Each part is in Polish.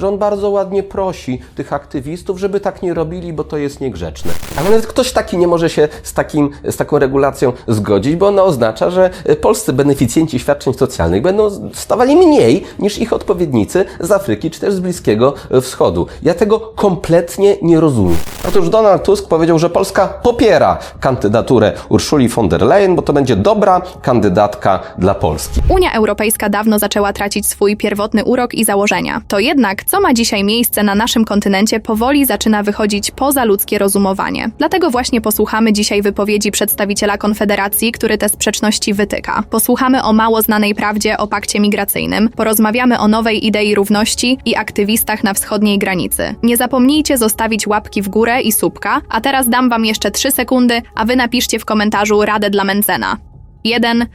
że on bardzo ładnie prosi tych aktywistów, żeby tak nie robili, bo to jest niegrzeczne. Ale nawet ktoś taki nie może się z, takim, z taką regulacją zgodzić, bo ona oznacza, że e, polscy beneficjenci świadczeń socjalnych będą dostawali mniej niż ich odpowiednicy z Afryki czy też z Bliskiego Wschodu. Ja tego kompletnie nie rozumiem. Otóż Donald Tusk powiedział, że Polska popiera kandydaturę Urszuli von der Leyen, bo to będzie dobra kandydatka dla Polski. Unia Europejska dawno zaczęła tracić swój pierwotny urok i założenia. To jednak, co ma dzisiaj miejsce na naszym kontynencie, powoli zaczyna wychodzić poza ludzkie rozumowanie. Dlatego właśnie posłuchamy dzisiaj wypowiedzi przedstawiciela Konfederacji, który te sprzeczności wytyka. Posłuchamy o mało znanej prawdzie o pakcie migracyjnym, porozmawiamy o nowej idei równości i aktywistach na wschodniej granicy. Nie zapomnijcie zostawić łapki w górę i słupka, a teraz dam wam jeszcze 3 sekundy, a wy napiszcie w komentarzu radę dla Mencena. Jeden,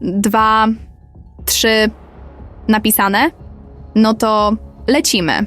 dwa, trzy napisane? No to lecimy.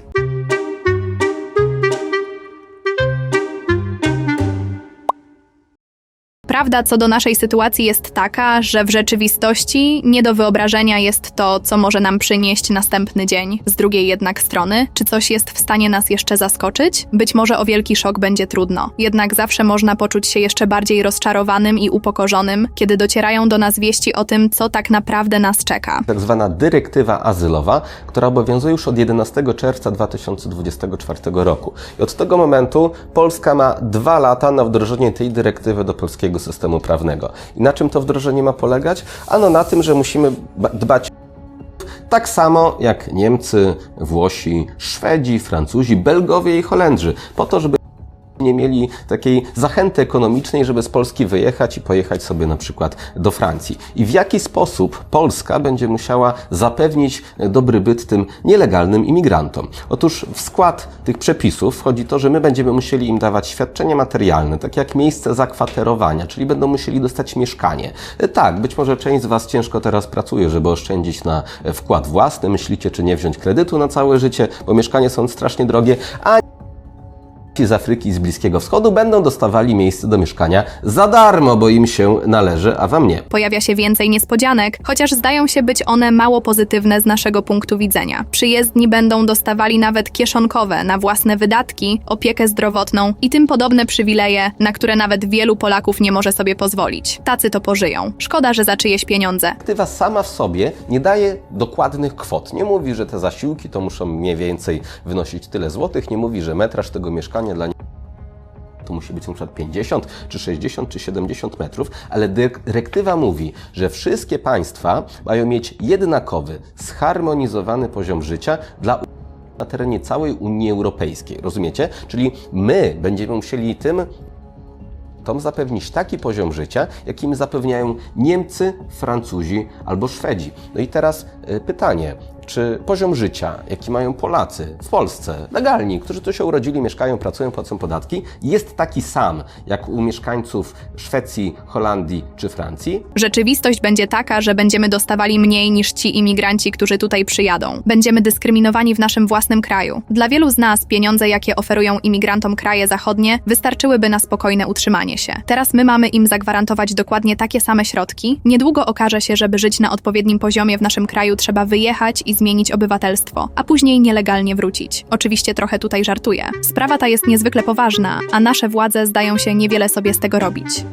Prawda co do naszej sytuacji jest taka, że w rzeczywistości nie do wyobrażenia jest to, co może nam przynieść następny dzień. Z drugiej jednak strony, czy coś jest w stanie nas jeszcze zaskoczyć? Być może o wielki szok będzie trudno. Jednak zawsze można poczuć się jeszcze bardziej rozczarowanym i upokorzonym, kiedy docierają do nas wieści o tym, co tak naprawdę nas czeka. tak zwana dyrektywa azylowa, która obowiązuje już od 11 czerwca 2024 roku. I od tego momentu Polska ma dwa lata na wdrożenie tej dyrektywy do polskiego systemu prawnego. I na czym to wdrożenie ma polegać? Ano na tym, że musimy ba- dbać tak samo jak Niemcy, Włosi, Szwedzi, Francuzi, Belgowie i Holendrzy, po to, żeby nie mieli takiej zachęty ekonomicznej, żeby z Polski wyjechać i pojechać sobie na przykład do Francji. I w jaki sposób Polska będzie musiała zapewnić dobry byt tym nielegalnym imigrantom? Otóż w skład tych przepisów wchodzi to, że my będziemy musieli im dawać świadczenie materialne, tak jak miejsce zakwaterowania, czyli będą musieli dostać mieszkanie. E, Tak, być może część z Was ciężko teraz pracuje, żeby oszczędzić na wkład własny, myślicie, czy nie wziąć kredytu na całe życie, bo mieszkanie są strasznie drogie, a z Afryki i z Bliskiego Wschodu będą dostawali miejsce do mieszkania za darmo, bo im się należy, a wam nie. Pojawia się więcej niespodzianek, chociaż zdają się być one mało pozytywne z naszego punktu widzenia. Przyjezdni będą dostawali nawet kieszonkowe na własne wydatki, opiekę zdrowotną i tym podobne przywileje, na które nawet wielu Polaków nie może sobie pozwolić. Tacy to pożyją. Szkoda, że za czyjeś pieniądze. Dyrektywa sama w sobie nie daje dokładnych kwot. Nie mówi, że te zasiłki to muszą mniej więcej wynosić tyle złotych, nie mówi, że metraż tego mieszkania dla to musi być przykład 50, czy 60, czy 70 metrów, ale dyrektywa mówi, że wszystkie państwa mają mieć jednakowy, zharmonizowany poziom życia dla na terenie całej Unii Europejskiej. Rozumiecie? Czyli my będziemy musieli tym tom zapewnić taki poziom życia, jakim zapewniają Niemcy, Francuzi albo Szwedzi. No i teraz y, pytanie, czy poziom życia, jaki mają Polacy w Polsce, legalni, którzy tu się urodzili, mieszkają, pracują, płacą podatki, jest taki sam jak u mieszkańców Szwecji, Holandii czy Francji? Rzeczywistość będzie taka, że będziemy dostawali mniej niż ci imigranci, którzy tutaj przyjadą. Będziemy dyskryminowani w naszym własnym kraju. Dla wielu z nas pieniądze, jakie oferują imigrantom kraje zachodnie, wystarczyłyby na spokojne utrzymanie się. Teraz my mamy im zagwarantować dokładnie takie same środki. Niedługo okaże się, żeby żyć na odpowiednim poziomie w naszym kraju, trzeba wyjechać i zmienić obywatelstwo, a później nielegalnie wrócić. Oczywiście trochę tutaj żartuję. Sprawa ta jest niezwykle poważna, a nasze władze zdają się niewiele sobie z tego robić.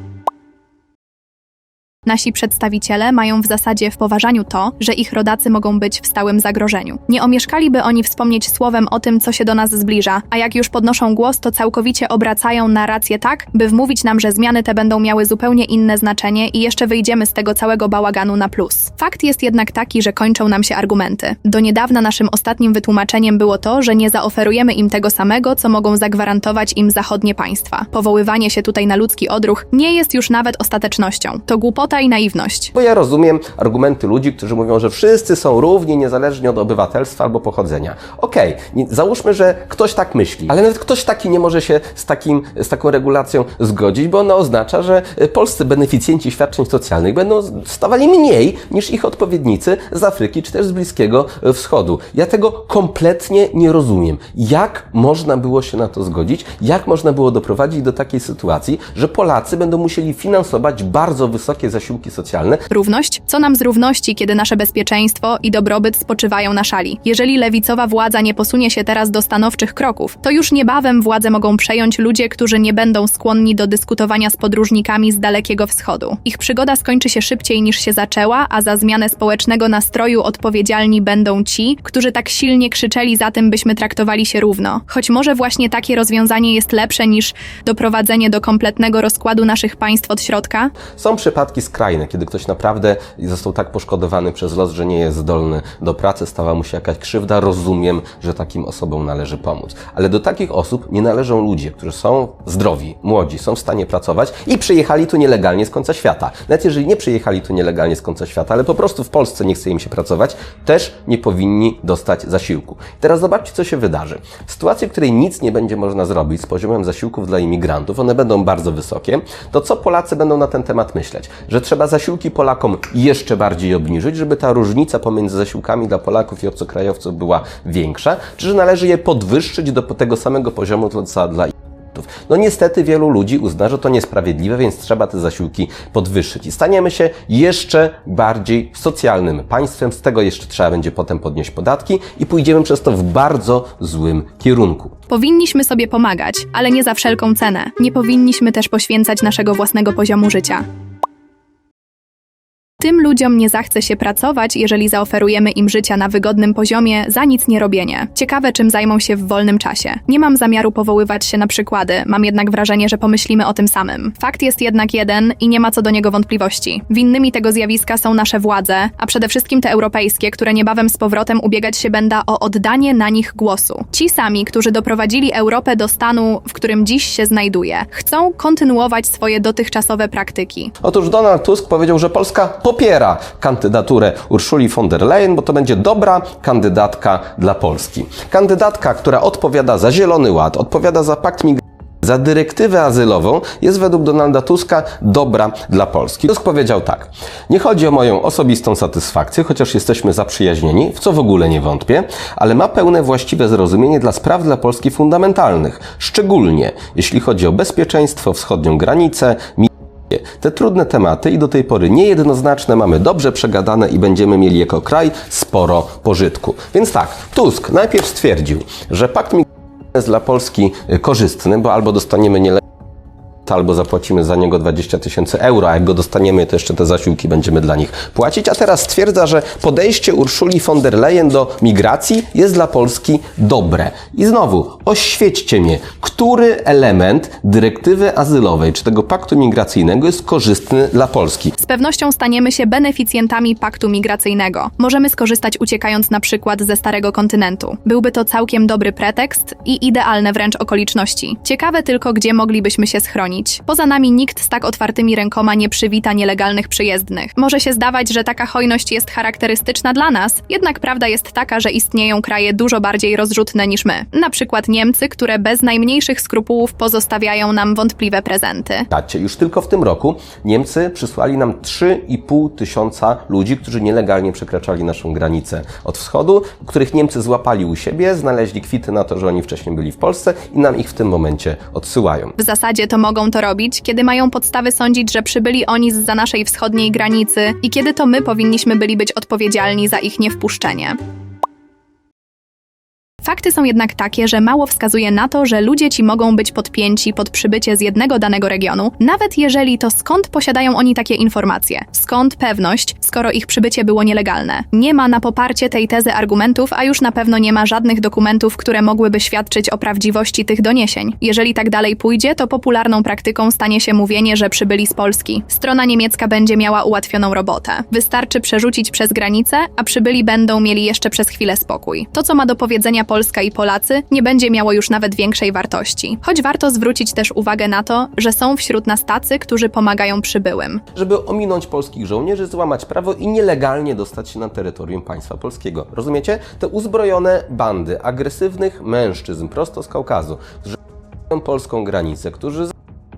Nasi przedstawiciele mają w zasadzie w poważaniu to, że ich rodacy mogą być w stałym zagrożeniu. Nie omieszkaliby oni wspomnieć słowem o tym, co się do nas zbliża, a jak już podnoszą głos, to całkowicie obracają narrację tak, by wmówić nam, że zmiany te będą miały zupełnie inne znaczenie i jeszcze wyjdziemy z tego całego bałaganu na plus. Fakt jest jednak taki, że kończą nam się argumenty. Do niedawna naszym ostatnim wytłumaczeniem było to, że nie zaoferujemy im tego samego, co mogą zagwarantować im zachodnie państwa. Powoływanie się tutaj na ludzki odruch nie jest już nawet ostatecznością. To głupota i naiwność. Bo ja rozumiem argumenty ludzi, którzy mówią, że wszyscy są równi, niezależnie od obywatelstwa albo pochodzenia. Okej, załóżmy, że ktoś tak myśli, ale nawet ktoś taki nie może się z, takim, z taką regulacją zgodzić, bo ona oznacza, że y, polscy beneficjenci świadczeń socjalnych będą dostawali mniej niż ich odpowiednicy z Afryki czy też z Bliskiego Wschodu. Ja tego kompletnie nie rozumiem. Jak można było się na to zgodzić? Jak można było doprowadzić do takiej sytuacji, że Polacy będą musieli finansować bardzo wysokie zasiłki zasiłki socjalne, Równość? Co nam z równości, kiedy nasze bezpieczeństwo i dobrobyt spoczywają na szali? Jeżeli lewicowa władza nie posunie się teraz do stanowczych kroków, to już niebawem władzę mogą przejąć ludzie, którzy nie będą skłonni do dyskutowania z podróżnikami z Dalekiego Wschodu. Ich przygoda skończy się szybciej niż się zaczęła, a za zmianę społecznego nastroju odpowiedzialni będą ci, którzy tak silnie krzyczeli za tym, byśmy traktowali się równo. Choć może właśnie takie rozwiązanie jest lepsze niż doprowadzenie do kompletnego rozkładu naszych państw od środka? Są przypadki skrajne, kiedy ktoś naprawdę został tak poszkodowany przez los, że nie jest zdolny do pracy, stała mu się jakaś krzywda. Rozumiem, że takim osobom należy pomóc. Ale do takich osób nie należą ludzie, którzy są zdrowi, młodzi, są w stanie pracować i przyjechali tu nielegalnie z końca świata. Nawet jeżeli nie przyjechali tu nielegalnie z końca świata, ale po prostu w Polsce nie chce im się pracować, też nie powinni dostać zasiłku. Teraz zobaczcie, co się wydarzy. W sytuacji, w której nic nie będzie można zrobić z poziomem zasiłków dla imigrantów, one będą bardzo wysokie, to co Polacy będą na ten temat myśleć? Że trzeba zasiłki Polakom jeszcze bardziej obniżyć, żeby ta różnica pomiędzy zasiłkami dla Polaków i obcokrajowców była większa, czy że należy je podwyższyć do tego samego poziomu co dla? No niestety wielu ludzi uzna, że to niesprawiedliwe, więc trzeba te zasiłki podwyższyć. I staniemy się jeszcze bardziej socjalnym państwem, z tego jeszcze trzeba będzie potem podnieść podatki i pójdziemy przez to w bardzo złym kierunku. Powinniśmy sobie pomagać, ale nie za wszelką cenę. Nie powinniśmy też poświęcać naszego własnego poziomu życia. Tym ludziom nie zachce się pracować, jeżeli zaoferujemy im życia na wygodnym poziomie za nic nie robienie. Ciekawe, czym zajmą się w wolnym czasie. Nie mam zamiaru powoływać się na przykłady, mam jednak wrażenie, że pomyślimy o tym samym. Fakt jest jednak jeden i nie ma co do niego wątpliwości. Winnymi tego zjawiska są nasze władze, a przede wszystkim te europejskie, które niebawem z powrotem ubiegać się będą o oddanie na nich głosu. Ci sami, którzy doprowadzili Europę do stanu, w którym dziś się znajduje, chcą kontynuować swoje dotychczasowe praktyki. Otóż Donald Tusk powiedział, że Polska popiera kandydaturę Urszuli von der Leyen, bo to będzie dobra kandydatka dla Polski. Kandydatka, która odpowiada za Zielony Ład, odpowiada za pakt migracyjny, za dyrektywę azylową jest według Donalda Tuska dobra dla Polski. Tusk powiedział tak: Nie chodzi o moją osobistą satysfakcję, chociaż jesteśmy zaprzyjaźnieni, w co w ogóle nie wątpię, ale ma pełne właściwe zrozumienie dla spraw dla Polski fundamentalnych, szczególnie jeśli chodzi o bezpieczeństwo, wschodnią granicę, te trudne tematy i do tej pory niejednoznaczne mamy dobrze przegadane i będziemy mieli jako kraj sporo pożytku. Więc tak, Tusk najpierw stwierdził, że pakt migracyjny jest dla Polski y, korzystny, bo albo dostaniemy nielegalnie albo zapłacimy za niego 20 tysięcy euro, a jak go dostaniemy, to jeszcze te zasiłki będziemy dla nich płacić. A teraz stwierdza, że podejście Urszuli von der Leyen do migracji jest dla Polski dobre. I znowu, oświećcie mnie, który element dyrektywy azylowej czy tego paktu migracyjnego jest korzystny dla Polski? Z pewnością staniemy się beneficjentami paktu migracyjnego. Możemy skorzystać uciekając na przykład ze starego kontynentu. Byłby to całkiem dobry pretekst i idealne wręcz okoliczności. Ciekawe tylko, gdzie moglibyśmy się schronić. Poza nami nikt z tak otwartymi rękoma nie przywita nielegalnych przyjezdnych. Może się zdawać, że taka hojność jest charakterystyczna dla nas, jednak prawda jest taka, że istnieją kraje dużo bardziej rozrzutne niż my. Na przykład Niemcy, które bez najmniejszych skrupułów pozostawiają nam wątpliwe prezenty. Patrzcie, już tylko w tym roku Niemcy przysłali nam 3,5 tysiąca ludzi, którzy nielegalnie przekraczali naszą granicę od wschodu, których Niemcy złapali u siebie, znaleźli kwity na to, że oni wcześniej byli w Polsce i nam ich w tym momencie odsyłają. W zasadzie to mogą to robić, kiedy mają podstawy sądzić, że przybyli oni zza naszej wschodniej granicy i kiedy to my powinniśmy byli być odpowiedzialni za ich niewpuszczenie. Fakty są jednak takie, że mało wskazuje na to, że ludzie ci mogą być podpięci pod przybycie z jednego danego regionu, nawet jeżeli to skąd posiadają oni takie informacje? Skąd pewność, skoro ich przybycie było nielegalne? Nie ma na poparcie tej tezy argumentów, a już na pewno nie ma żadnych dokumentów, które mogłyby świadczyć o prawdziwości tych doniesień. Jeżeli tak dalej pójdzie, to popularną praktyką stanie się mówienie, że przybyli z Polski. Strona niemiecka będzie miała ułatwioną robotę. Wystarczy przerzucić przez granicę, a przybyli będą mieli jeszcze przez chwilę spokój. To, co ma do powiedzenia Polska i Polacy, nie będzie miało już nawet większej wartości. Choć warto zwrócić też uwagę na to, że są wśród nas tacy, którzy pomagają przybyłym. żeby ominąć polskich żołnierzy, złamać prawo i nielegalnie dostać się na terytorium państwa polskiego. Rozumiecie? Te uzbrojone bandy agresywnych mężczyzn prosto z Kaukazu, którzy polską granicę, którzy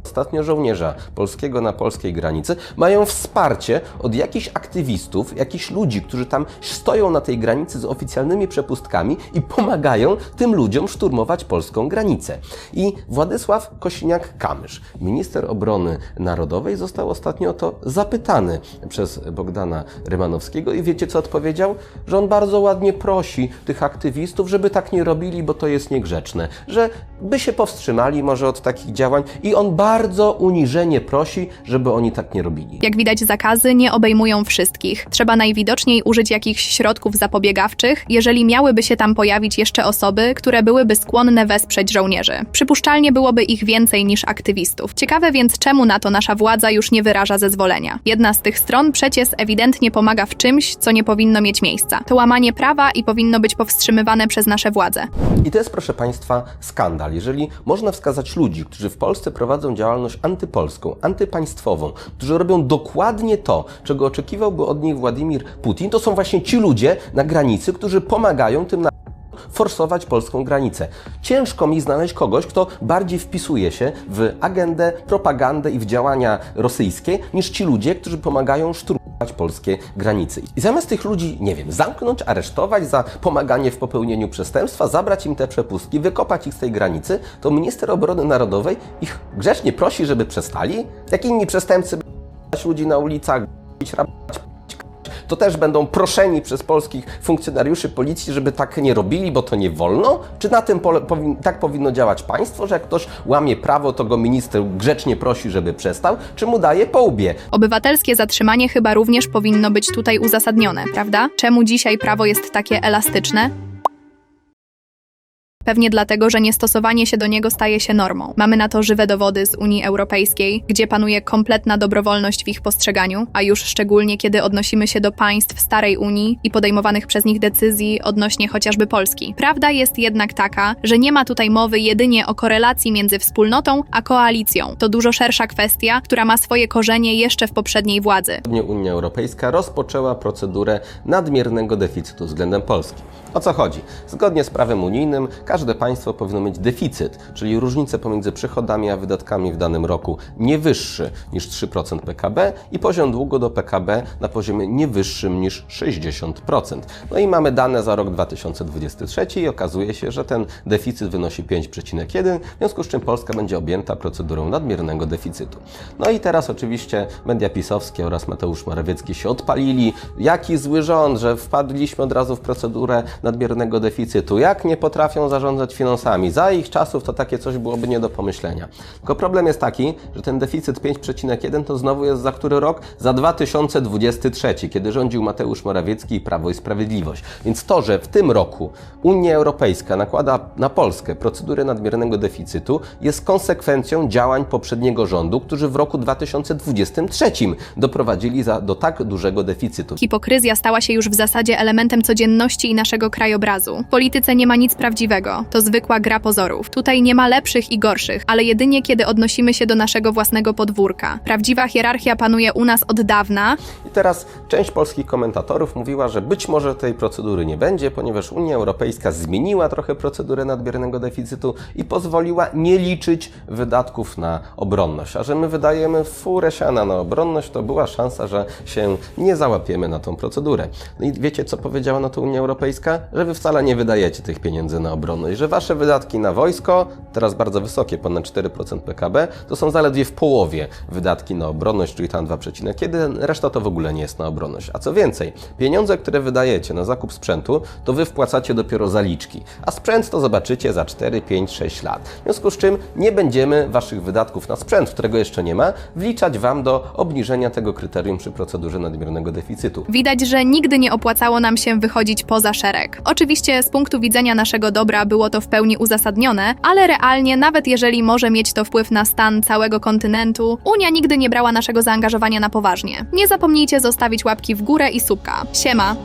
ostatnio żołnierza polskiego na polskiej granicy, mają wsparcie od jakichś aktywistów, jakichś ludzi, którzy tam stoją na tej granicy z oficjalnymi przepustkami i pomagają tym ludziom szturmować polską granicę. I Władysław Kosiniak-Kamysz, minister obrony narodowej, został ostatnio o to zapytany przez Bogdana Rymanowskiego i wiecie co odpowiedział? Że on bardzo ładnie prosi tych aktywistów, żeby tak nie robili, bo to jest niegrzeczne, że by się powstrzymali może od takich działań i on bardzo uniżenie prosi, żeby oni tak nie robili. Jak widać, zakazy nie obejmują wszystkich. Trzeba najwidoczniej użyć jakichś środków zapobiegawczych, jeżeli miałyby się tam pojawić jeszcze osoby, które byłyby skłonne wesprzeć żołnierzy. Przypuszczalnie byłoby ich więcej niż aktywistów. Ciekawe więc, czemu na to nasza władza już nie wyraża zezwolenia. Jedna z tych stron przecież ewidentnie pomaga w czymś, co nie powinno mieć miejsca. To łamanie prawa i powinno być powstrzymywane przez nasze władze. I to jest, proszę Państwa, skandal. Jeżeli można wskazać ludzi, którzy w Polsce prowadzą działalność antypolską, antypaństwową, którzy robią dokładnie to, czego oczekiwałby od nich Władimir Putin, to są właśnie ci ludzie na granicy, którzy pomagają tym na forsować polską granicę. Ciężko mi znaleźć kogoś, kto bardziej wpisuje się w agendę, propagandę i w działania rosyjskie, niż ci ludzie, którzy pomagają szturmować polskie granice. I zamiast tych ludzi, nie wiem, zamknąć, aresztować za pomaganie w popełnieniu przestępstwa, zabrać im te przepustki, wykopać ich z tej granicy, to minister obrony narodowej ich grzecznie prosi, żeby przestali. Jak inni przestępcy ludzi na ulicach, rabać, to też będą proszeni przez polskich funkcjonariuszy policji, żeby tak nie robili, bo to nie wolno? Czy na tym tak powinno działać państwo, że jak ktoś łamie prawo, to go minister grzecznie prosi, żeby przestał, czy mu daje po łbie? Obywatelskie zatrzymanie chyba również powinno być tutaj uzasadnione, prawda? Czemu dzisiaj prawo jest takie elastyczne? Pewnie dlatego, że niestosowanie się do niego staje się normą. Mamy na to żywe dowody z Unii Europejskiej, gdzie panuje kompletna dobrowolność w ich postrzeganiu, a już szczególnie kiedy odnosimy się do państw starej Unii i podejmowanych przez nich decyzji odnośnie chociażby Polski. Prawda jest jednak taka, że nie ma tutaj mowy jedynie o korelacji między wspólnotą a koalicją. To dużo szersza kwestia, która ma swoje korzenie jeszcze w poprzedniej władzy. Unia Europejska rozpoczęła procedurę nadmiernego deficytu względem Polski. O co chodzi? Zgodnie z prawem unijnym każde państwo powinno mieć deficyt, czyli różnicę pomiędzy przychodami a wydatkami w danym roku nie wyższy niż 3% PKB i poziom długu do PKB na poziomie nie wyższym niż 60%. No i mamy dane za rok 2023 i okazuje się, że ten deficyt wynosi 5,1, w związku z czym Polska będzie objęta procedurą nadmiernego deficytu. No i teraz oczywiście media pisowskie oraz Mateusz Morawiecki się odpalili. Jaki zły rząd, że wpadliśmy od razu w procedurę nadmiernego deficytu. Jak nie potrafią zarządzać finansami? Za ich czasów to takie coś byłoby nie do pomyślenia. Tylko problem jest taki, że ten deficyt 5,1 to znowu jest za który rok? Za 2023, kiedy rządził Mateusz Morawiecki i Prawo i Sprawiedliwość. Więc to, że w tym roku Unia Europejska nakłada na Polskę procedurę nadmiernego deficytu, jest konsekwencją działań poprzedniego rządu, którzy w roku 2023 doprowadzili za, do tak dużego deficytu. Hipokryzja stała się już w zasadzie elementem codzienności i naszego krajobrazu. W polityce nie ma nic prawdziwego, to zwykła gra pozorów. Tutaj nie ma lepszych i gorszych, ale jedynie kiedy odnosimy się do naszego własnego podwórka. Prawdziwa hierarchia panuje u nas od dawna, I teraz część polskich komentatorów mówiła, że być może tej procedury nie będzie, ponieważ Unia Europejska zmieniła trochę procedurę nadmiernego deficytu i pozwoliła nie liczyć wydatków na obronność. A że my wydajemy furę siana na obronność, to była szansa, że się nie załapiemy na tą procedurę. No i wiecie, co powiedziała na to Unia Europejska? Że wy wcale nie wydajecie tych pieniędzy na obronność, że wasze wydatki na wojsko, teraz bardzo wysokie, ponad 4% PKB, to są zaledwie w połowie wydatki na obronność, czyli tam 2,1, reszta to w ogóle nie jest na obronność. A co więcej, pieniądze, które wydajecie na zakup sprzętu, to wy wpłacacie dopiero zaliczki, a sprzęt to zobaczycie za 4, 5, 6 lat. W związku z czym nie będziemy waszych wydatków na sprzęt, którego jeszcze nie ma, wliczać wam do obniżenia tego kryterium przy procedurze nadmiernego deficytu. Widać, że nigdy nie opłacało nam się wychodzić poza szereg. Oczywiście z punktu widzenia naszego dobra było to w pełni uzasadnione, ale realnie, nawet jeżeli może mieć to wpływ na stan całego kontynentu, Unia nigdy nie brała naszego zaangażowania na poważnie. Nie zapomnijcie zostawić łapki w górę i subka. Siema!